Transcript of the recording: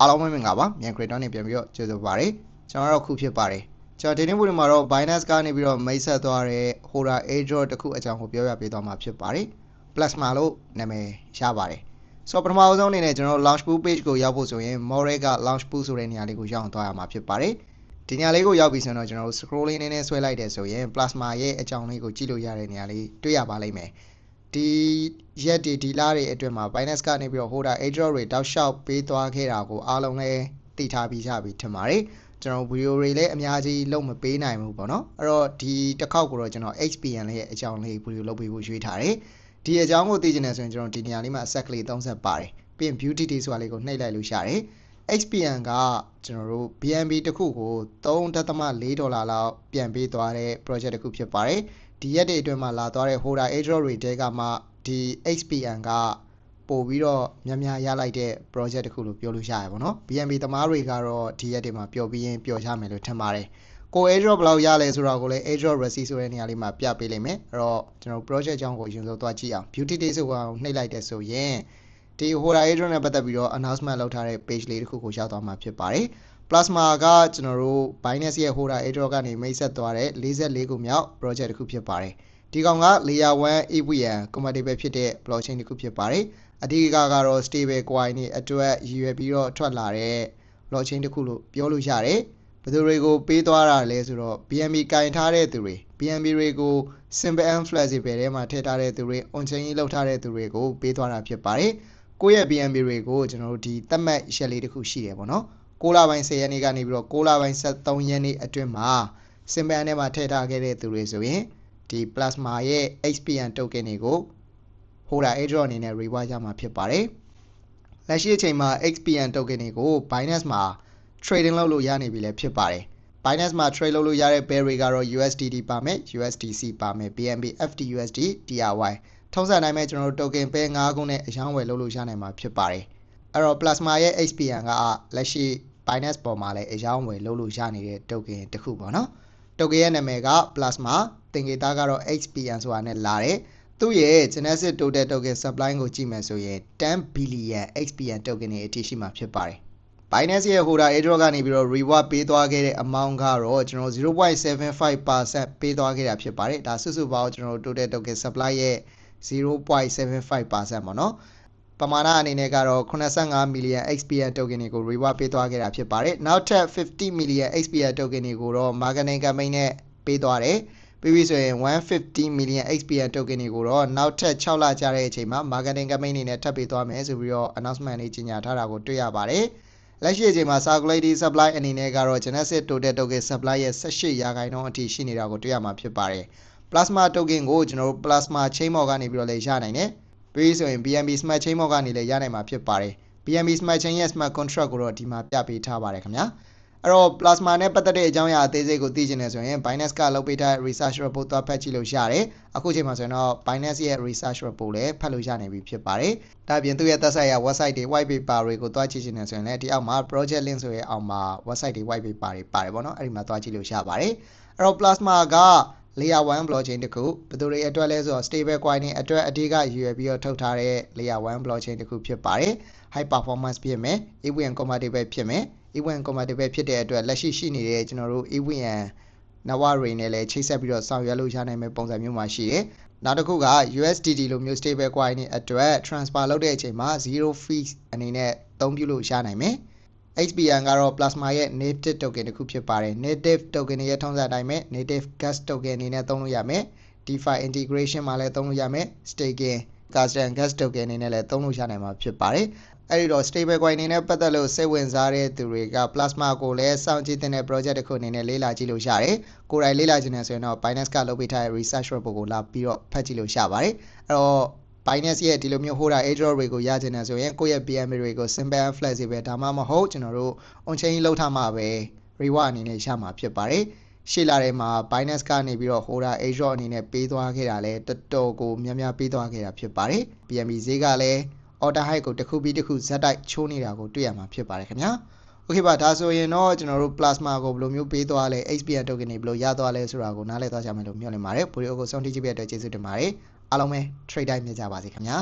အားလုံးပဲမင်္ဂလာပါမြန် creator နဲ့ပြန်ပြီးတော့ကြိုဆိုပါရစေကျွန်တော်တို့ခုဖြစ်ပါတယ်ကျွန်တော်ဒီနေ့ဗီဒီယိုမှာတော့ Binance ကနေပြီးတော့မိတ်ဆက်သွားတဲ့ Hora Airdrop တစ်ခုအကြောင်းကိုပြောပြပေးသွားမှာဖြစ်ပါတယ် Plasma လို့နာမည်ရပါတယ်ဆိုတော့ပထမအဆုံးအနေနဲ့ကျွန်တော်တို့ launch pool page ကိုရောက်ဖို့ဆိုရင် More က launch pool ဆိုတဲ့နေရာလေးကိုရောက်အောင်သွားရမှာဖြစ်ပါတယ်ဒီနေရာလေးကိုရောက်ပြီဆိုတော့ကျွန်တော်တို့ scrolling နည်းနည်းဆွဲလိုက်တယ်ဆိုရင် Plasma ရဲ့အကြောင်းလေးကိုကြည့်လို့ရတဲ့နေရာလေးတွေ့ရပါလိမ့်မယ် ဒီရက်ဒီဒီလာတွေအတွင်းမှာ Binance ကနေပြီးတော့ holder airdrop တွေတောက်လျှောက်ပေးသွားခဲ့တာကိုအားလုံးလည်းသိထားပြီးကြပြီထင်ပါတယ်ကျွန်တော်ဗီဒီယိုတွေလည်းအများကြီးလုပ်မပေးနိုင်ဘူးပေါ့နော်အဲ့တော့ဒီတစ်ခေါက်ကိုတော့ကျွန်တော် HPN လေးရဲ့အကြောင်းလေးဗီဒီယိုလုပ်ပေးဖို့ရွေးထားတယ်ဒီအကြောင်းကိုသိချင်တယ်ဆိုရင်ကျွန်တော်ဒီနေရာလေးမှာ set ကလေး30ပါတယ်ပြီးရင် beauty day ဆိုတာလေးကိုနှိပ်လိုက်လို့ရတယ် HPN ကကျွန်တော်တို့ BNB တစ်ခုကို3.4ဒေါ်လာလောက်ပြန်ပေးသွားတဲ့ project တစ်ခုဖြစ်ပါတယ် ဒီရက်တွေအတွင်းမှာလာသွားတဲ့ holder airdrop တွေတဲကမှဒီ HPN ကပို့ပြီးတော့များများရလိုက်တဲ့ project တစ်ခုလို့ပြောလို့ရရပါတော့ BNB သမားတွေကတော့ဒီရက်တွေမှာပျော်ပြီးရင်ပျော်ချမယ်လို့ထင်ပါတယ်ကို airdrop ဘယ်လောက်ရလဲဆိုတော့ကိုလည်း airdrop receipt ဆိုတဲ့နေရာလေးမှာပြပေးလိမ့်မယ်အဲ့တော့ကျွန်တော် project အကြောင်းကိုအရင်ဆုံးသွားကြည့်အောင် beauty day ဆိုအောင်နှိပ်လိုက်တဲ့ဆိုရင် ဒီ Hora airdrop နဲ့ပတ်သက်ပြီးတော့ announcement လုပ်ထားတဲ့ page လေးတစ်ခုကိုရောက်သွားမှာဖြစ်ပါတယ် Plasma ကကျွန်တော်တို့ Binance ရဲ့ Hora airdrop ကနေမိတ်ဆက်သွားတဲ့44ခုမြောက် project တစ်ခုဖြစ်ပါတယ်ဒီကောင်က layer 1 EVM compatible ဖြစ်တဲ့ blockchain တစ်ခုဖြစ်ပါတယ်အဓိကကတော့ stable coin တွေအတွက်ရည်ရွယ်ပြီးတော့ထွက်လာတဲ့ blockchain တစ်ခုလို့ပြောလို့ရတယ်ဘယ်သူတွေကိုပေးသွားတာလဲဆိုတော့ BNB ကင်ထားတဲ့သူတွေ BNB တွေကို simple and flexible ထဲမှာထည့်ထားတဲ့သူတွေ on chain ကြီးလောက်ထားတဲ့သူတွေကိုပေးသွားတာဖြစ်ပါတယ် ကိုယ့်ရဲ့ BNB တွေကိုကျွန်တော်တို့ဒီသတ်မှတ်ရက်လေးတစ်ခုရှိတယ်ပေါ့နော်6လပိုင်း10ရက်နေ့ကနေပြီးတော့6လပိုင်း73ရက်နေ့အတွင်းမှာ simple ထဲမှာထည့်ထားခဲ့တဲ့သူတွေဆိုရင်ဒီ plasma ရဲ့ HPN token တွေကို holder airdrop အနေနဲ့ reward ရမှာဖြစ်ပါတယ်။လက်ရှိအချိန်မှာ HPN token တွေကို Binance မှာ trading လုပ်လို့ရနေပြီလည်းဖြစ်ပါတယ်။ Binance မှာ trade လုပ်လို့ရတဲ့ pair တွေကတော့ USDT ပါမယ် USDC ပါမယ် BNB FTUSD TRY ထုံးစံတိုင်းပဲကျွန်တော်တို့ token pair 5ခုနဲ့အရောင်းဝယ်လုပ်လို့ရနိုင်မှာဖြစ်ပါတယ်။အဲ့တော့ Plasma ရဲ့ HPN ကလက်ရှိ Binance ပေါ်မှာလည်းအရောင်းဝယ်လုပ်လို့ရနေတဲ့ token တစ်ခုပေါ့နော်။ token ရဲ့နာမည်က Plasma သင်္ကေတကတော့ HPN ဆိုတာနဲ့လာတယ်သူ့ရဲ့ Genesis Total Token Supply ကိုကြည့်မယ်ဆိုရင်10 billion HPN token တွေအထိရှိမှာဖြစ်ပါတယ်။ Binance ရဲ့ holder airdrop ကနေပြီးတော့ reward ပေးသွားခဲ့တဲ့ amount ကတော့ကျွန်တော်0.75%ပေးသွားခဲ့တာဖြစ်ပါတယ်။ဒါစုစုပေါင်းကျွန်တော် total token supply ရဲ့ 0.75%ပေါ့နော်။ပမာဏအနေနဲ့ကတော့85 million XPN token တွေကို reward ပေးသွားခဲ့တာဖြစ်ပါတယ်။နောက်ထပ်50 million XPN token တွေကိုတော့ marketing campaign နဲ့ပေးသွားတယ်။ပြီးပြီဆိုရင်150 million XPN token တွေကိုတော့နောက်ထပ်6လကြာတဲ့အချိန်မှာ marketing campaign အနေနဲ့ထပ်ပေးသွားမယ်ဆိုပြီးတော့ announcement လေးကြီးညာထားတာကိုတွေ့ရပါတယ်လက်ရှိအချိန်မှာ circulatory supply အနေနဲ့ကတော့ Genesis total token supply ရဲ့18ရာခိုင်နှုန်းအထိရှိနေတာကိုတွေ့ရမှာဖြစ်ပါတယ် plasma token ကိုကျွန်တော်တို့ plasma chain မော်ကနေပြီးတော့လည်းရနိုင်တယ်ပြီးဆိုရင် BNB smart chain မော်ကနေလည်းရနိုင်မှာဖြစ်ပါတယ် BNB smart chain ရဲ့ smart contract ကိုတော့ဒီမှာပြပေးထားပါတယ်ခင်ဗျာအဲ့တော့ plasma နဲ့ပတ်သက်တဲ့အကြောင်းအရာအသေးစိတ်ကိုသိချင်တယ်ဆိုရင် Binance ကလုပ်ပေးထားတဲ့ research report သွားဖတ်ကြည့်လို့ရတယ်အခုချိန်မှာဆိုရင်တော့ Binance ရဲ့ research report လည်းဖတ်လို့ရနိုင်ပြီဖြစ်ပါတယ်ဒါပြင်သူ့ရဲ့သက်ဆိုင်ရာ website တွေ white paper တွေကိုသွားကြည့်ချင်တယ်ဆိုရင်လည်းဒီအောက်မှာ project link ဆိုရဲအောက်မှာ website တွေ white paper တွေပါတယ်ပေါ့နော်အဲ့ဒီမှာသွားကြည့်လို့ရပါတယ်အဲ့တော့ plasma က layer 1 blockchain တခုဘယ်သူတွေအတွက်လဲဆိုတော့ stable coin တွေအတွက်အဓိကရည်ရွယ်ပြီးတော့ထုတ်ထားတဲ့ layer 1 blockchain တခုဖြစ်ပါတယ် high performance ဖြစ်မယ် EVM compatible ဖြစ်မယ် EVM compatible ဖြစ်တဲ့အတွက်လက်ရှိရှိနေတဲ့ကျွန်တော်တို့ EVM နဝတွေနဲ့လည်းချိတ်ဆက်ပြီးတော့ဆောင်ရွက်လို့ရနိုင်မယ့်ပုံစံမျိုးမှာရှိတယ်။နောက်တစ်ခုက USDT လိုမျိုး stable coin တွေအတွက် transfer လုပ်တဲ့အချိန်မှာ0 fees အနေနဲ့အသုံးပြုလို့ရနိုင်မယ်။ HBN ကတော့ Plasma ရဲ့ native token တစ်ခုဖြစ်ပါတယ်။ native token ရဲ့ထုံးစံအတိုင်းပဲ native gas token အနေနဲ့သုံးလို့ရမယ်။ DeFi integration မှာလည်းသုံးလို့ရမယ်။ staking custom gas token အနေနဲ့လည်းသုံးလို့ရနိုင်မှာဖြစ်ပါတယ်အဲ့ဒီတော့ stable coin အနေနဲ့ပတ်သက်လို့စိတ်ဝင်စားတဲ့သူတွေက plasma ကိုလည်းစောင့်ကြည့်တဲ့ project တစ်ခုအနေနဲ့လေ့လာကြည့်လို့ရတယ်။ကိုယ်တိုင်လေ့လာချင်တယ်ဆိုရင်တော့ Binance ကလုပ်ပေးထားတဲ့ research report ကိုလာပြီးတော့ဖတ်ကြည့်လို့ရပါတယ်။အဲ့တော့ Binance ရဲ့ဒီလိုမျိုး holder airdrop တွေကိုရချင်တယ်ဆိုရင်ကိုယ့်ရဲ့ BNB တွေကို simple and flexible ဒါမှမဟုတ်ကျွန်တော်တို့ on chain လောက်ထားမှာပဲ reward အနေနဲ့ရမှာဖြစ်ပါတယ်။ရှေ့လာထဲမှာ Binance ကနေပြီးတော့ holder airdrop အနေနဲ့ပေးသွားခဲ့တာလဲတော်တော်ကိုများများပေးသွားခဲ့တာဖြစ်ပါတယ်။ BNB ဈေးကလည်း order height ကိုတစ်ခုပြီးတစ်ခုဇက်တိုက်ချိုးနေတာကိုတွေ့ရမှာဖြစ်ပါတယ်ခင်ဗျာโอเคပါဒါဆိုရင်တော့ကျွန်တော်တို့ plasma ကိုဘယ်လိုမျိုးပေးသွားလဲ HBN token တွေဘယ်လိုရသွားလဲဆိုတာကိုနားလည်သွားကြမယ်လို့မျှော်လင့်ပါတယ်ဗီဒီယိုကိုဆုံးထိကြည့်ပြတဲ့အတွက်ကျေးဇူးတင်ပါတယ် အားလုံးပဲ trade တိုင်းမြင်ကြပါစေခင်ဗျာ